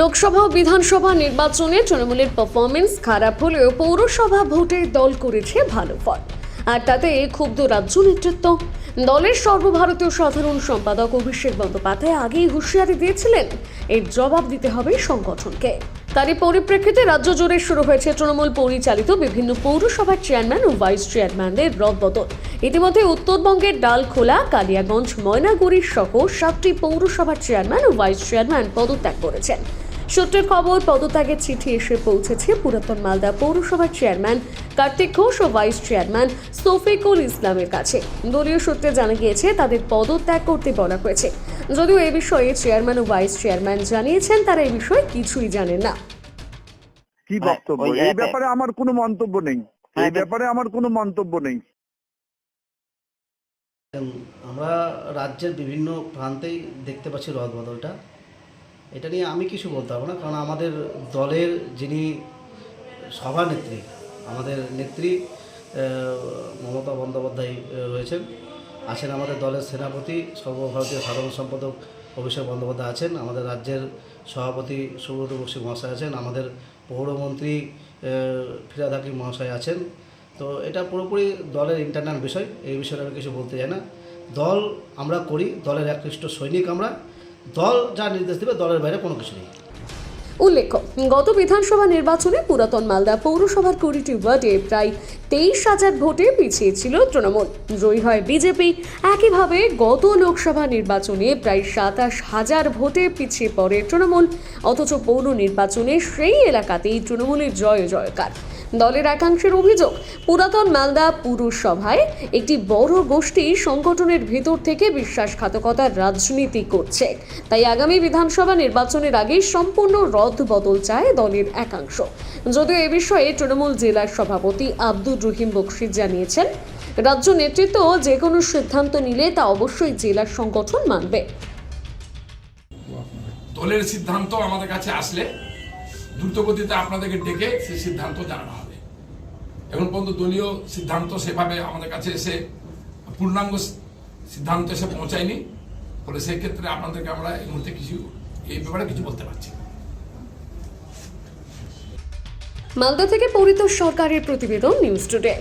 লোকসভা ও বিধানসভা নির্বাচনে তৃণমূলের পারফরমেন্স খারাপ হলেও পৌরসভা ভোটে দল করেছে ভালো ফল। আর তাতে ক্ষুব্ধ রাজ্য নেতৃত্ব। দলের সর্বভারতীয় সাধারণ সম্পাদক অভিষেক বন্দ্যোপাধ্যায় আগেই হুঁশিয়ারি দিয়েছিলেন, এর জবাব দিতে হবে সংগঠনকে। তারই পরিপ্রেক্ষিতে রাজ্য জুড়ে শুরু হয়েছে তৃণমূল পরিচালিত বিভিন্ন পৌরসভার চেয়ারম্যান ও ভাইস চেয়ারম্যানদের রদবদল। ইতিমধ্যে উত্তরবঙ্গের ডালখোলা, কালিয়াগঞ্জ, ময়নাগুড়ি সহ সাতটি পৌরসভার চেয়ারম্যান ও ভাইস চেয়ারম্যান পদত্যাগ করেছেন। সূত্রের খবর পদত্যাগের চিঠি এসে পৌঁছেছে পুরাতন মালদা পৌরসভার চেয়ারম্যান কার্তিক ঘোষ ও ভাইস চেয়ারম্যান শফিকুল ইসলামের কাছে। দলীয় সূত্রে জানা গিয়েছে তাদের পদত্যাগ করতে বলা হয়েছে। যদিও এ বিষয়ে চেয়ারম্যান ও ভাইস চেয়ারম্যান জানিয়েছেন তারা এই বিষয়ে কিছুই জানেন না। কি হ্যাঁ, বক্তব্য? এই ব্যাপারে আমার কোনো মন্তব্য নেই। হ্যাঁ, এই ব্যাপারে আমার কোনো মন্তব্য নেই। আমরা রাজ্যের বিভিন্ন প্রান্তেই দেখতে পাচ্ছি রদবদলটা এটা নিয়ে আমি কিছু বলতে পারব না, কারণ আমাদের দলের যিনি সভানেত্রী, আমাদের নেত্রী মমতা বন্দ্যোপাধ্যায় রয়েছেন। আছেন আমাদের দলের সেনাপতি, সর্বভারতীয় সাধারণ সম্পাদক অভিষেক বন্দ্যোপাধ্যায় আছেন, আমাদের রাজ্যের সভাপতি সুব্রত বক্সী মহাশয় আছেন, আমাদের পৌরমন্ত্রী ফিরাদ মহাশয় আছেন। তো এটা পুরোপুরি দলের ইন্টারনাল বিষয়, এই বিষয়ে আমি কিছু বলতে চাই না। দল আমরা করি, দলের একৃষ্ট সৈনিক আমরা। দল যা নির্দেশ দেবে, দলের বাইরে কোনো কিছু নেই। উল্লেখ্য, গত বিধানসভা নির্বাচনে পুরাতন মালদা পৌরসভার কুড়িটি ওয়ার্ডে প্রায় তেইশ হাজার ভোটে পিছিয়ে ছিল তৃণমূল। জয়ী হয় বিজেপি। একইভাবে গত লোকসভা নির্বাচনে প্রায় সাতাশ হাজার ভোটে পিছিয়ে পড়ে তৃণমূল। অথচ পৌর নির্বাচনে সেই এলাকাতেই তৃণমূলের জয় জয়কার। দলের একাংশের অভিযোগ, পুরাতন মালদা পুরসভায় একটি বড় গোষ্ঠী সংগঠনের ভেতর থেকে বিশ্বাসঘাতকতার রাজনীতি করছে। তাই আগামী বিধানসভা নির্বাচনের আগেই সম্পূর্ণ রদ বদল চায় দলের একাংশ। যদিও এ বিষয়ে তৃণমূল জেলার সভাপতি আব্দুর রহিম বক্সি জানিয়েছেন, রাজ্য নেতৃত্ব যে কোনো সিদ্ধান্ত নিলে তা অবশ্যই জেলার সংগঠন মানবে। দলের সিদ্ধান্ত আমাদের কাছে আসলে দ্রুতগতিতে আপনাদেরকে ডেকে সেই সিদ্ধান্ত জানানো হবে। এখন পর্যন্ত দলীয় সিদ্ধান্ত সেভাবে আমাদের কাছে এসে পূর্ণাঙ্গ সিদ্ধান্ত এসে পৌঁছায়নি। ফলে সেই ক্ষেত্রে আপনাদেরকে আমরা এই মুহূর্তে কিছু এই ব্যাপারে কিছু বলতে পারছি মালদা থেকে পরিত সরকারের প্রতিবেদন নিউজ টুডে।